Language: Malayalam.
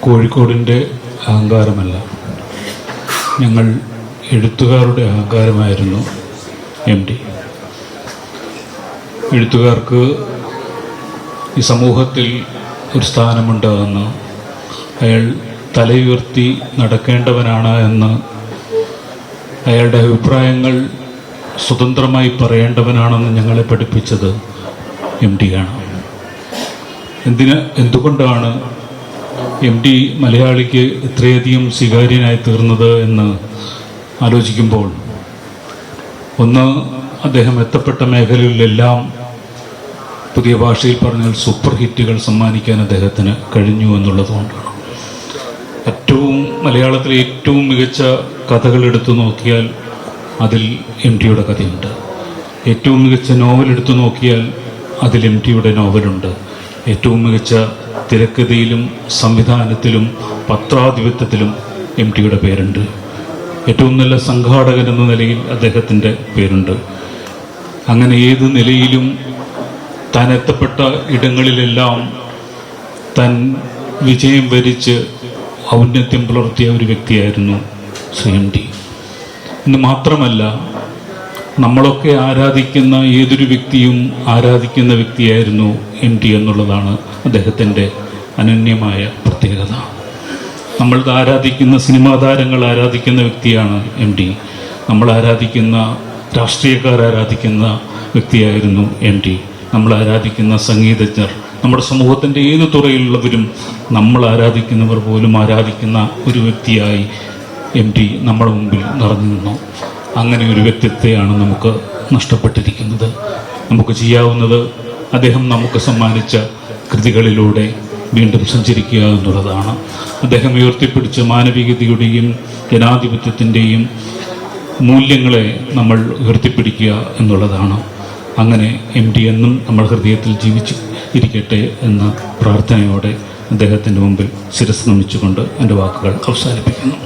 കോഴിക്കോടിന്റെ അഹങ്കാരമല്ല. ഞങ്ങൾ എഴുത്തുകാരുടെ അഹങ്കാരമായിരുന്നു എം ഡി. എഴുത്തുകാർക്ക് ഈ സമൂഹത്തിൽ ഒരു സ്ഥാനമുണ്ട് എന്ന് അയാൾ തലയുയർത്തി നടക്കേണ്ടവനാണ് എന്ന് അയാളുടെ അഭിപ്രായങ്ങൾ സ്വതന്ത്രമായി പറയേണ്ടവനാണെന്ന് ഞങ്ങളെ പഠിപ്പിച്ചത് എം ഡിയാണ് എന്തിന് എന്തുകൊണ്ടാണ് എം ടി മലയാളിക്ക് ഇത്രയധികം സ്വീകാര്യനായി തീർന്നത് എന്ന് ആലോചിക്കുമ്പോൾ ഒന്ന് അദ്ദേഹം എത്തപ്പെട്ട മേഖലകളിലെല്ലാം പുതിയ ഭാഷയിൽ പറഞ്ഞാൽ സൂപ്പർ ഹിറ്റുകൾ സമ്മാനിക്കാൻ അദ്ദേഹത്തിന് കഴിഞ്ഞു എന്നുള്ളതുകൊണ്ടാണ് ഏറ്റവും മലയാളത്തിലെ ഏറ്റവും മികച്ച കഥകൾ എടുത്തു നോക്കിയാൽ അതിൽ എം ടിയുടെ കഥയുണ്ട്. ഏറ്റവും മികച്ച നോവൽ എടുത്തു നോക്കിയാൽ അതിൽ എം ടിയുടെ നോവലുണ്ട്. ഏറ്റവും മികച്ച തിരക്കഥയിലും സംവിധാനത്തിലും പത്രാധിപത്യത്തിലും എം ടിയുടെ പേരുണ്ട്. ഏറ്റവും നല്ല സംഘാടകൻ എന്ന നിലയിൽ അദ്ദേഹത്തിന്റെ പേരുണ്ട്. അങ്ങനെ ഏത് നിലയിലും താൻ എത്തപ്പെട്ട ഇടങ്ങളിലെല്ലാം താൻ വിജയം വരിച്ച് ഔന്നത്യം പുലർത്തിയ ഒരു വ്യക്തിയായിരുന്നു ശ്രീ എം ടി. ഇന്ന് മാത്രമല്ല നമ്മളൊക്കെ ആരാധിക്കുന്ന ഏതൊരു വ്യക്തിയും ആരാധിക്കുന്ന വ്യക്തിയായിരുന്നു എം ടി എന്നുള്ളതാണ് അദ്ദേഹത്തിന്റെ അനന്യമായ പ്രത്യേകത. നമ്മൾ ആരാധിക്കുന്ന സിനിമാ താരങ്ങൾ ആരാധിക്കുന്ന വ്യക്തിയാണ് എം ടി. നമ്മൾ ആരാധിക്കുന്ന രാഷ്ട്രീയക്കാർ ആരാധിക്കുന്ന വ്യക്തിയായിരുന്നു എം ടി. നമ്മൾ ആരാധിക്കുന്ന സംഗീതജ്ഞർ നമ്മുടെ സമൂഹത്തിന്റെ ഏത് തുറയിലുള്ളവരും നമ്മൾ ആരാധിക്കുന്നവർ പോലും ആരാധിക്കുന്ന ഒരു വ്യക്തിയായി എം ടി നമ്മുടെ മുമ്പിൽ നിറഞ്ഞു നിന്നു. അങ്ങനെ ഒരു വ്യക്തിത്വയാണ് നമുക്ക് നഷ്ടപ്പെട്ടിരിക്കുന്നത്. നമുക്ക് ചെയ്യാവുന്നത് അദ്ദേഹം നമുക്ക് സമ്മാനിച്ച കൃതികളിലൂടെ വീണ്ടും സഞ്ചരിക്കുക എന്നുള്ളതാണ്. അദ്ദേഹം ഉയർത്തിപ്പിടിച്ച മാനവികതയുടെയും ജനാധിപത്യത്തിന്റെയും മൂല്യങ്ങളെ നമ്മൾ ഉയർത്തിപ്പിടിക്കുക എന്നുള്ളതാണ്. അങ്ങനെ എം ഡി എന്നും നമ്മൾ ഹൃദയത്തിൽ ജീവിച്ച് ഇരിക്കട്ടെ എന്ന പ്രാർത്ഥനയോടെ അദ്ദേഹത്തിന്റെ മുമ്പിൽ ശിരസ് നമിച്ചുകൊണ്ട് എന്റെ വാക്കുകൾ അവസാനിപ്പിക്കുന്നു.